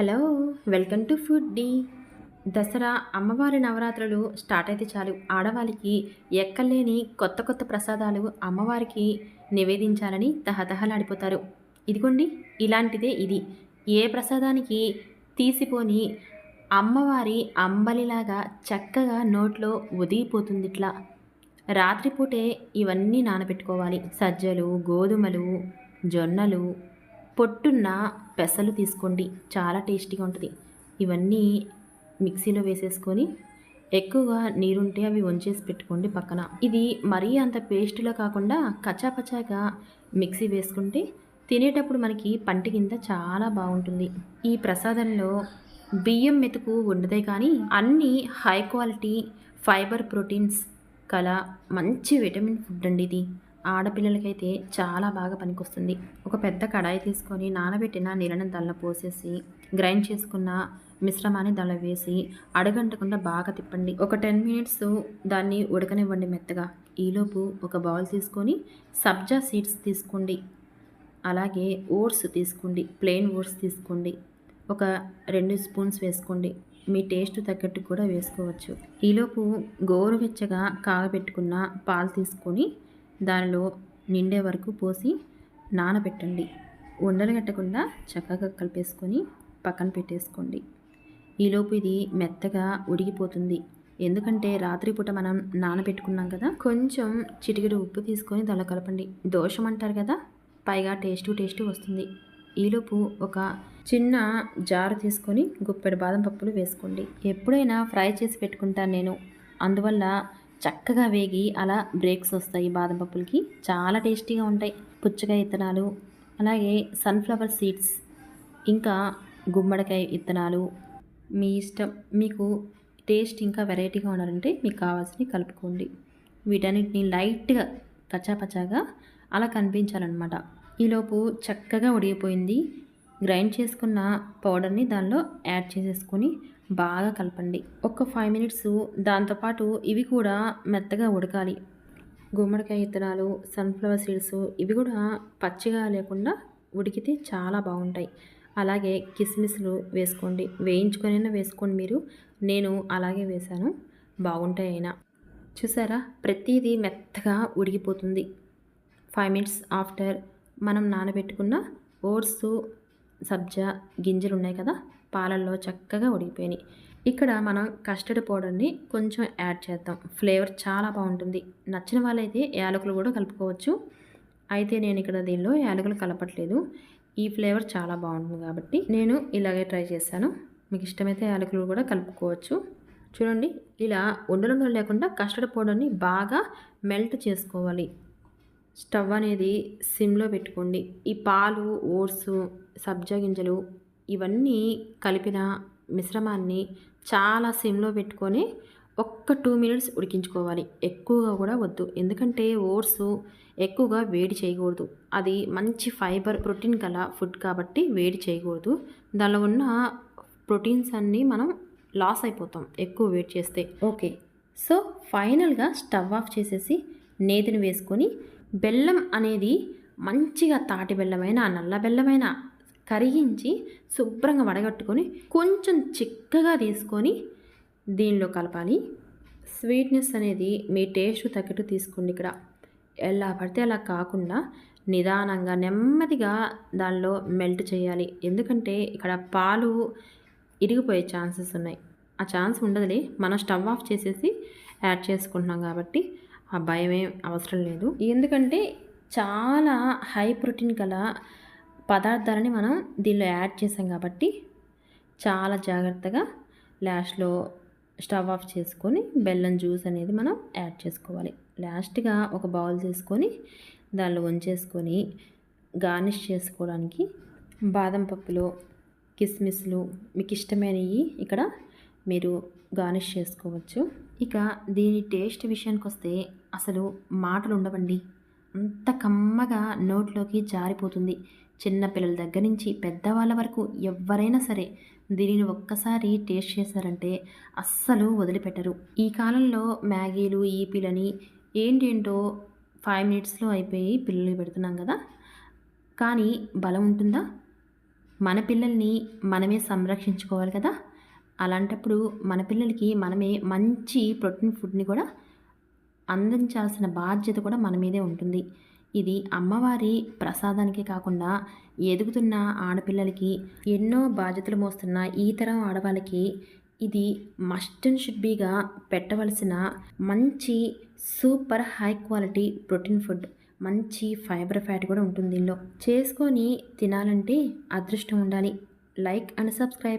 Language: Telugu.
Hello welcome to foodie. Dasara అమ్మవారి నవరాత్రులు స్టార్ట్ అయితే చాలు. ఆడవాళ్ళకి ఎక్కలేని కొత్త కొత్త ప్రసాదాలు అమ్మవారికి నివేదించాలని తహతహలాడిపోతారు. ఇదిగోండి ఇలాంటిదే ఇది. ఏ ప్రసాదానికి తీసిపోని అమ్మవారి అంబలిలాగా చక్కగా నోట్లో ఉదిగిపోతుంది ఇట్లా. రాత్రిపూటే ఇవన్నీ నానబెట్టుకోవాలి. సజ్జలు గోధుమలు జొన్నలు పొట్టున్న పెసలు తీసుకోండి. చాలా టేస్టీగా ఉంటుంది. ఇవన్నీ మిక్సీలో వేసేసుకొని ఎక్కువగా నీరుంటే అవి వంచేసి పెట్టుకోండి పక్కన. ఇది మరీ అంత పేస్ట్లో కాకుండా కచ్చాపచ్చాగా మిక్సీ వేసుకుంటే తినేటప్పుడు మనకి పంటి కింద చాలా బాగుంటుంది. ఈ ప్రసాదంలో బియ్యం మెతుకు ఉండదే కానీ అన్నీ హై క్వాలిటీ ఫైబర్ ప్రోటీన్స్ కల మంచి విటమిన్ ఫుడ్ అండి ఇది. ఆడపిల్లలకైతే చాలా బాగా పనికొస్తుంది. ఒక పెద్ద కడాయి తీసుకొని నానబెట్టిన నీళ్ళని దానిలో పోసేసి గ్రైండ్ చేసుకున్న మిశ్రమాన్ని దానిలో వేసి అడగంటకుండా బాగా తిప్పండి. ఒక టెన్ మినిట్స్ దాన్ని ఉడకనివ్వండి మెత్తగా. ఈలోపు ఒక బౌల్ తీసుకొని సబ్జా సీడ్స్ తీసుకోండి. అలాగే ఓట్స్ తీసుకోండి. ప్లెయిన్ ఓట్స్ తీసుకోండి. ఒక రెండు స్పూన్స్ వేసుకోండి. మీ టేస్ట్ తగ్గట్టు కూడా వేసుకోవచ్చు. ఈలోపు గోరువెచ్చగా కాగబెట్టుకున్న పాలు తీసుకొని దానిలో నిండే వరకు పోసి నానబెట్టండి. ఉండలు కట్టకుండా చక్కగా కలిపేసుకొని పక్కన పెట్టేసుకోండి. ఈలోపు ఇది మెత్తగా ఉడికిపోతుంది. ఎందుకంటే రాత్రిపూట మనం నానబెట్టుకున్నాం కదా కొంచెం చిటికెడు ఉప్పు తీసుకొని దానిలో కలపండి. దోషం అంటారు కదా పైగా టేస్ట్ టేస్ట్ వస్తుంది. ఈలోపు ఒక చిన్న జారు తీసుకొని గుప్పెడు బాదం పప్పులు వేసుకోండి. ఎప్పుడైనా ఫ్రై చేసి పెట్టుకుంటాను నేను. అందువల్ల చక్కగా వేగి అలా బ్రేక్స్ వస్తాయి బాదం పప్పులకి. చాలా టేస్టీగా ఉంటాయి. పుచ్చకాయ ఇత్తనాలు అలాగే సన్ఫ్లవర్ సీడ్స్ ఇంకా గుమ్మడికాయ ఇత్తనాలు. మీ ఇష్టం మీకు టేస్ట్ ఇంకా వెరైటీగా ఉండాలంటే మీకు కావాల్సినవి కలుపుకోండి. వీటన్నిటిని లైట్గా కచ్చాపచ్చాగా అలా కనిపించాలన్నమాట. ఈలోపు చక్కగా ఉడిగిపోయింది. గ్రైండ్ చేసుకున్న పౌడర్ని దానిలో యాడ్ చేసేసుకొని బాగా కలపండి. ఒక ఫైవ్ మినిట్స్ దాంతోపాటు ఇవి కూడా మెత్తగా ఉడకాలి. గుమ్మడికాయ ఇత్తనాలు సన్ఫ్లవర్ సీడ్స్ ఇవి కూడా పచ్చిగా లేకుండా ఉడికితే చాలా బాగుంటాయి. అలాగే కిస్మిస్లు వేసుకోండి. వేయించుకొనైనా వేసుకోండి మీరు. నేను అలాగే వేశాను. బాగుంటాయి అయినా. చూసారా? ప్రతిదీ మెత్తగా ఉడికిపోతుంది. ఫైవ్ మినిట్స్ ఆఫ్టర్ మనం నానబెట్టుకున్న ఓట్స్ సబ్జా గింజలు ఉన్నాయి కదా పాలల్లో చక్కగా ఉడికిపోయినాయి. ఇక్కడ మనం కస్టర్డ్ పౌడర్ని కొంచెం యాడ్ చేద్దాం. ఫ్లేవర్ చాలా బాగుంటుంది. నచ్చిన వాళ్ళైతే యాలకులు కూడా కలుపుకోవచ్చు. అయితే నేను ఇక్కడ దీనిలో యాలకులు కలపట్లేదు. ఈ ఫ్లేవర్ చాలా బాగుంటుంది కాబట్టి నేను ఇలాగే ట్రై చేశాను. మీకు ఇష్టమైతే యాలకులు కూడా కలుపుకోవచ్చు. చూడండి ఇలా ఉండలుండలు లేకుండా కస్టర్డ్ పౌడర్ని బాగా మెల్ట్ చేసుకోవాలి. స్టవ్ అనేది సిమ్లో పెట్టుకోండి. ఈ పాలు ఓట్స్ సబ్జా గింజలు ఇవన్నీ కలిపిన మిశ్రమాన్ని చాలా సిమ్లో పెట్టుకొని ఒక్క టూ మినిట్స్ ఉడికించుకోవాలి. ఎక్కువగా కూడా వద్దు. ఎందుకంటే ఓట్స్ ఎక్కువగా వేడి చేయకూడదు. అది మంచి ఫైబర్ ప్రోటీన్ గల ఫుడ్ కాబట్టి వేడి చేయకూడదు. దానిలో ఉన్న ప్రోటీన్స్ అన్నీ మనం లాస్ అయిపోతాం ఎక్కువ వేడి చేస్తే. ఓకే. సో ఫైనల్గా స్టవ్ ఆఫ్ చేసేసి నేతిని వేసుకొని బెల్లం అనేది మంచిగా తాటి బెల్లమైన నల్ల బెల్లమైన కరిగించి శుభ్రంగా వడగట్టుకొని కొంచెం చిక్కగా తీసుకొని దీనిలో కలపాలి. స్వీట్నెస్ అనేది మీ టేస్ట్ తగ్గట్టు తీసుకోండి ఇక్కడ. ఎలా పడితే అలా కాకుండా నిదానంగా నెమ్మదిగా దానిలో మెల్ట్ చేయాలి. ఎందుకంటే ఇక్కడ పాలు ఇరిగిపోయే ఛాన్సెస్ ఉన్నాయి. ఆ ఛాన్స్ ఉండదులే. మనం స్టవ్ ఆఫ్ చేసేసి యాడ్ చేసుకుంటున్నాం కాబట్టి ఆ భయం అవసరం లేదు. ఎందుకంటే చాలా హై ప్రోటీన్ గల పదార్థాలని మనం దీనిలో యాడ్ చేసాం కాబట్టి చాలా జాగ్రత్తగా లాస్ట్లో స్టవ్ ఆఫ్ చేసుకొని బెల్లం జ్యూస్ అనేది మనం యాడ్ చేసుకోవాలి. లాస్ట్గా ఒక బౌల్ తీసుకొని దానిలో ఉంచేసుకొని గార్నిష్ చేసుకోవడానికి బాదం పప్పులు కిస్మిస్లు మీకు ఇష్టమైనవి ఇక్కడ మీరు గార్నిష్ చేసుకోవచ్చు. ఇక దీని టేస్ట్ విషయానికి వస్తే అసలు మాటలు ఉండవండి అంత కమ్మగా నోట్లోకి జారిపోతుంది. చిన్న పిల్లల దగ్గర నుంచి పెద్దవాళ్ళ వరకు ఎవరైనా సరే దీనిని ఒక్కసారి టేస్ట్ చేశారంటే అస్సలు వదిలిపెట్టరు. ఈ కాలంలో మ్యాగీలు ఈపీలని ఏంటేంటో ఫైవ్ మినిట్స్లో అయిపోయి పిల్లలు పెడుతున్నాం కదా. కానీ బలం ఉంటుందా? మన పిల్లల్ని మనమే సంరక్షించుకోవాలి కదా. అలాంటప్పుడు మన పిల్లలకి మనమే మంచి ప్రోటీన్ ఫుడ్ని కూడా అందించాల్సిన బాధ్యత కూడా మన మీదే ఉంటుంది. ఇది అమ్మవారి ప్రసాదానికే కాకుండా ఎదుగుతున్న ఆడపిల్లలకి ఎన్నో బాధ్యతలు మోస్తున్న ఈ తరం ఆడవాళ్ళకి ఇది మస్ట్ అండ్ షుడ్ బీగా పెట్టవలసిన మంచి super high quality protein food మంచి ఫైబర్ ఫ్యాట్ కూడా ఉంటుంది దీనిలో చేసుకొని తినాలంటే అదృష్టం ఉండాలి. Like and subscribe